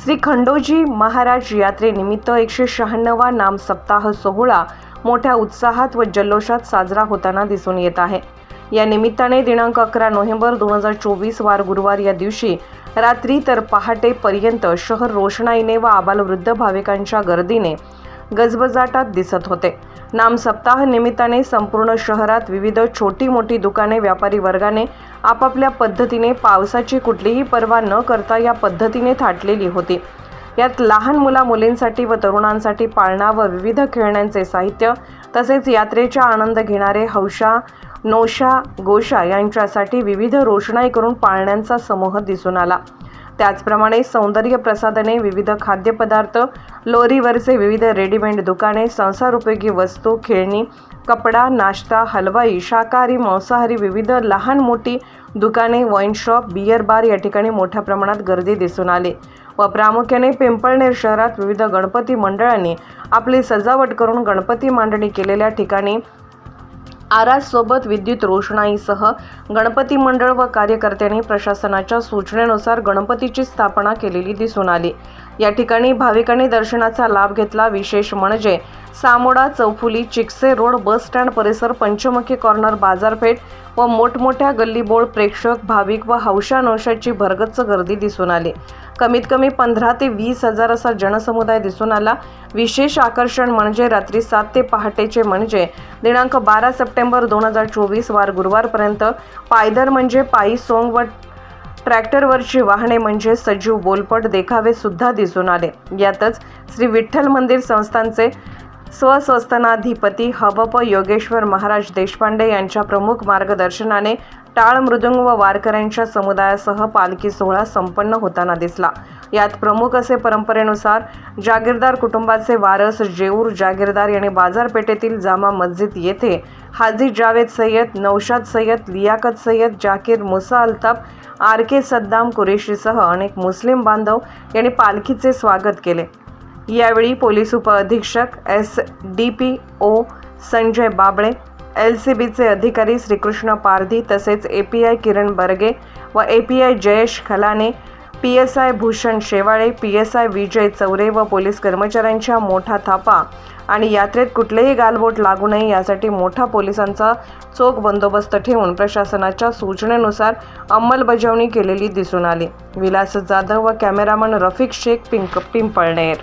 श्री खंडोजी महाराज यात्रेनिमित्त एकशे शहाण्णवा नाम सप्ताह सोहळा मोठ्या उत्साहात व जल्लोषात साजरा होताना दिसून येत आहे. या निमित्ताने दिनांक अकरा नोव्हेंबर दोन हजार चोवीस वार गुरुवार या दिवशी रात्री तर पहाटेपर्यंत शहर रोषणाईने व आबालवृद्ध भाविकांच्या गर्दीने गजबजाटात दिसत होते. नाम सप्ताह निमित्ताने संपूर्ण शहरात विविध छोटी मोठी दुकाने व्यापारी वर्गाने आपापल्या पद्धतीने पावसाची कुठलीही पर्वा न करता या पद्धतीने थाटलेली होती. यात लहान मुला मुलींसाठी व तरुणांसाठी पाळणा व विविध खेळण्यांचे साहित्य तसेच यात्रेचा आनंद घेणारे हौशा नोशा गोशा यांच्यासाठी विविध रोषणाई करून पाळण्यांचा समूह दिसून आला. त्याचप्रमाणे सौंदर्य प्रसाधने विविध खाद्यपदार्थ लोरीवरचे विविध रेडीमेड दुकाने संसारोपयोगी वस्तू खेळणी कपडा नाश्ता हलवाई शाकाहारी मांसाहारी विविध लहान मोठी दुकाने वाईन शॉप बियर बार या ठिकाणी मोठ्या प्रमाणात गर्दी दिसून आली. व प्रामुख्याने पिंपळनेर शहरात विविध गणपती मंडळांनी आपली सजावट करून गणपती मांडणी केलेल्या ठिकाणी आरासोबत विद्युत रोषणाईसह गणपती मंडळ व कार्यकर्त्यांनी प्रशासनाच्या सूचनेनुसार गणपतीची स्थापना केलेली दिसून आली. या ठिकाणी भाविकांनी दर्शनाचा लाभ घेतला. विशेष म्हणजे सामोडा चौफुली चिकसे रोड बस स्टँड परिसर पंचमुखी कॉर्नर बाजारपेठ व मोठमोठ्या गल्लीबोळ प्रेक्षक भाविक व हौशानौशाची भरगच्च गर्दी दिसून आली. कमीत कमी पंधरा ते वीस हजार असा जनसमुदाय दिसून आला. विशेष आकर्षण म्हणजे रात्री सात ते पहाटेचे म्हणजे दिनांक बारा सप्टेंबर दोन हजार चोवीस वार गुरुवारपर्यंत पायदर म्हणजे पायी सोंग व ट्रॅक्टरवरची वाहने म्हणजे सजीव बोलपट देखावे सुद्धा दिसून आले. यातच श्री विठ्ठल मंदिर संस्थांचे स्वस्वस्तनाधिपती हबप योगेश्वर महाराज देशपांडे यांच्या प्रमुख मार्गदर्शनाने टाळ मृदुंग व वारकऱ्यांच्या समुदायासह पालखी सोहळा संपन्न होताना दिसला. यात प्रमुख असे परंपरेनुसार जागीरदार कुटुंबाचे वारस जेऊर जागीरदार यांनी बाजारपेठेतील जामा मस्जिद येथे हाजी जावेद सय्यद नौशाद सय्यद लियाकत सय्यद जाकीर मुसा अल्ताफ आर के सद्दाम कुरेशीसह अनेक मुस्लिम बांधव यांनी पालखीचे स्वागत केले. यावेळी पोलीस उपअधीक्षक S D P O Sanjay Babale L C बीचे अधिकारी श्रीकृष्ण पारधी तसेच ए पी आय किरण बर्गे व ए P I Jayesh Khalane P S I Bhushan Shewale P S I Vijay Chaure व पोलीस कर्मचाऱ्यांच्या मोठा थापा. आणि यात्रेत कुठलेही गालबोट लागू नये यासाठी मोठा पोलिसांचा चोख बंदोबस्त ठेवून प्रशासनाच्या सूचनेनुसार अंमलबजावणी केलेली दिसून आली. विलास जाधव व कॅमेरामन रफिक शेख पिंक पिंपळनेर